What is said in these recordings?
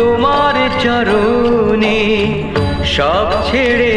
তোমার চরণে সব ছেড়ে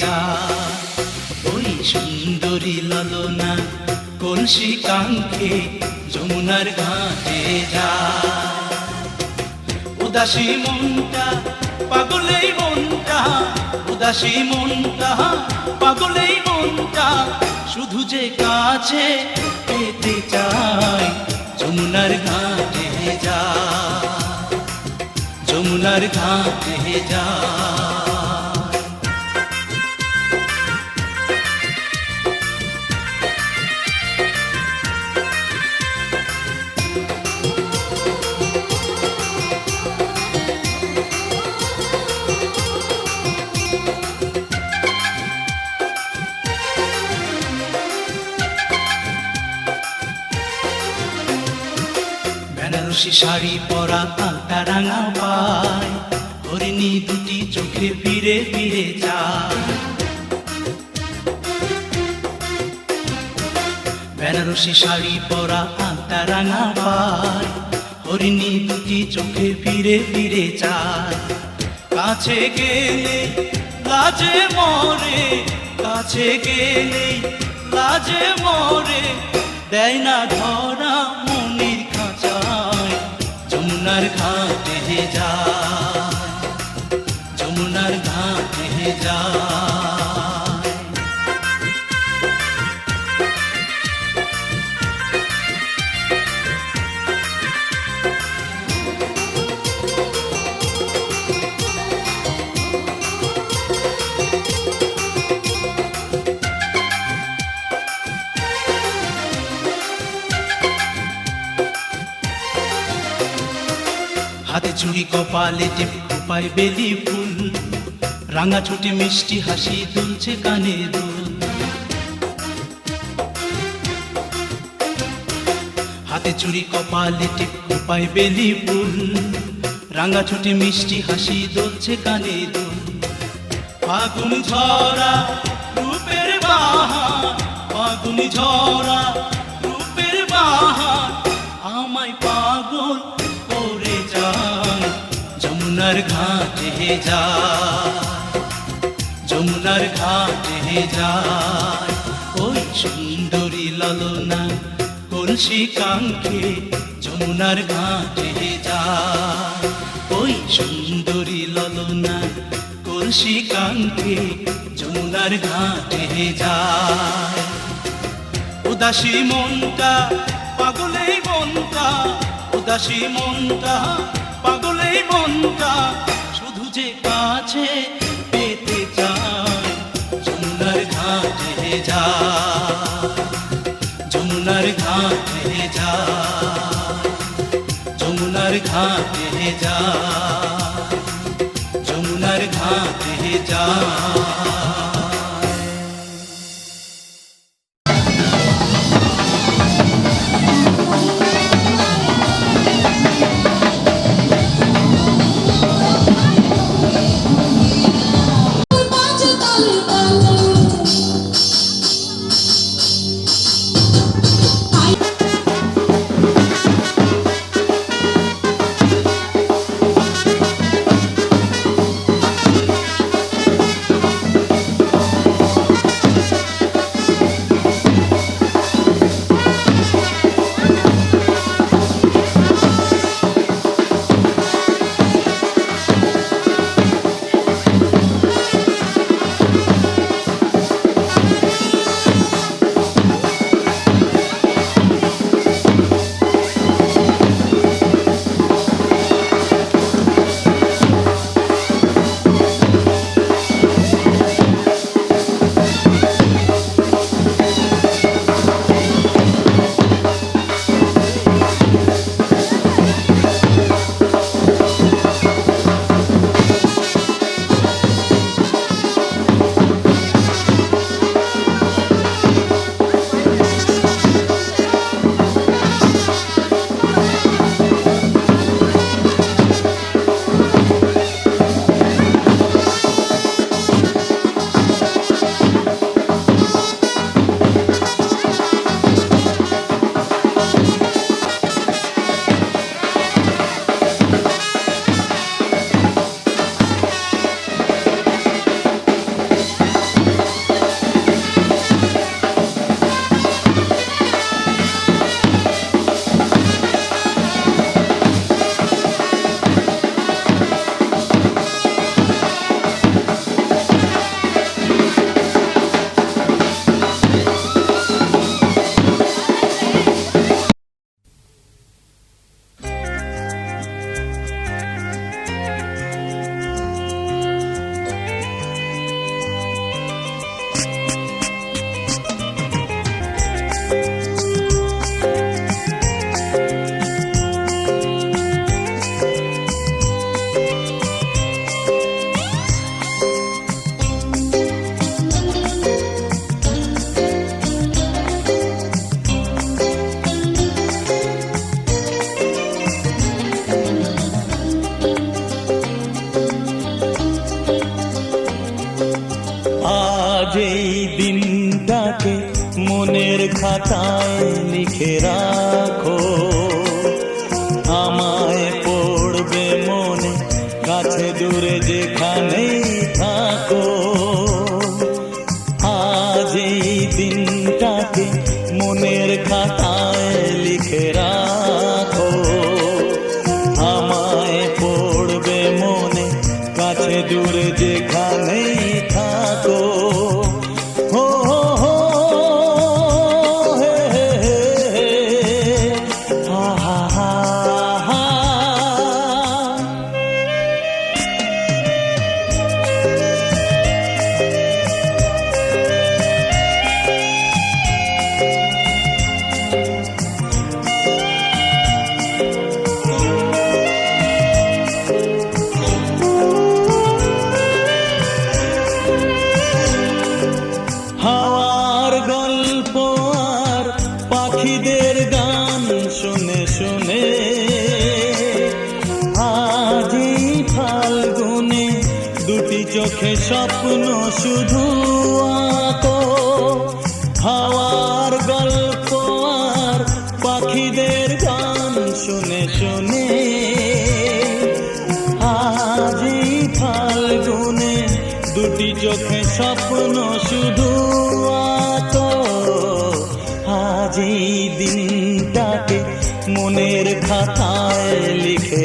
ঘাটে ওই সুন্দরী ললনা কলসি কাঙ্ক্ষে যমুনার ঘাটে যা উদাসী মনটা পাগলেই মনটা, উদাসী মনটা, পাগলেই মনটা শুধু যে কাছে পেতে চাই যমুনার ঘাটে যা যমুনার ঘাটে যা বেনারসি শাড়ি পরা আলতা রাঙা পায়। হরিণী দুটি চোখে ফিরে ফিরে যায়। বেনারসি শাড়ি পরা আলতা রাঙা পায়। হরিণী দুটি চোখে ফিরে ফিরে যায়। কাছে গেলে লাজে মরে, কাছে গেলে লাজে মরে, দেয় না ধরা যমুনার ঘাটে যায় যমুনার ঘাটে যায় কপালে টিপ খোপায় বেলি ফুল। রাঙা ছুটি মিষ্টি হাসি দুলছে কানে দুল। হাতে চুড়ি কপালে টিপ খোপায় বেলি ফুল। রাঙা ছুটি মিষ্টি হাসি দুলছে কানে দুল। ফাগুন ঝরা রূপের বাহার ফাগুন ঝরা রূপের বাহার যমুনার ঘাটে যায় যমুনার ঘাটে যায় ওই সুন্দরী ললনা কলসি কাঙ্ক্ষে যমুনার ঘাটে যায় সুন্দরী ললনা কলসি কাঙ্ক্ষে যমুনার ঘাটে যায় উদাসী মনটা পাগলেই মনটা উদাসী মনটা কাছে পেতে চাই যমুনার ঘাটে যা যমুনার ঘাটে যা যমুনার ঘাটে যা যমুনার ঘাটে যায়। শুধু আঁকো। হাওয়ার পাখিদের গান শুনে শুনে। দুটি চোখে স্বপ্ন দিনটাকে মনের খাতায় লিখে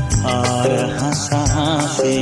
আর হাসাহাসি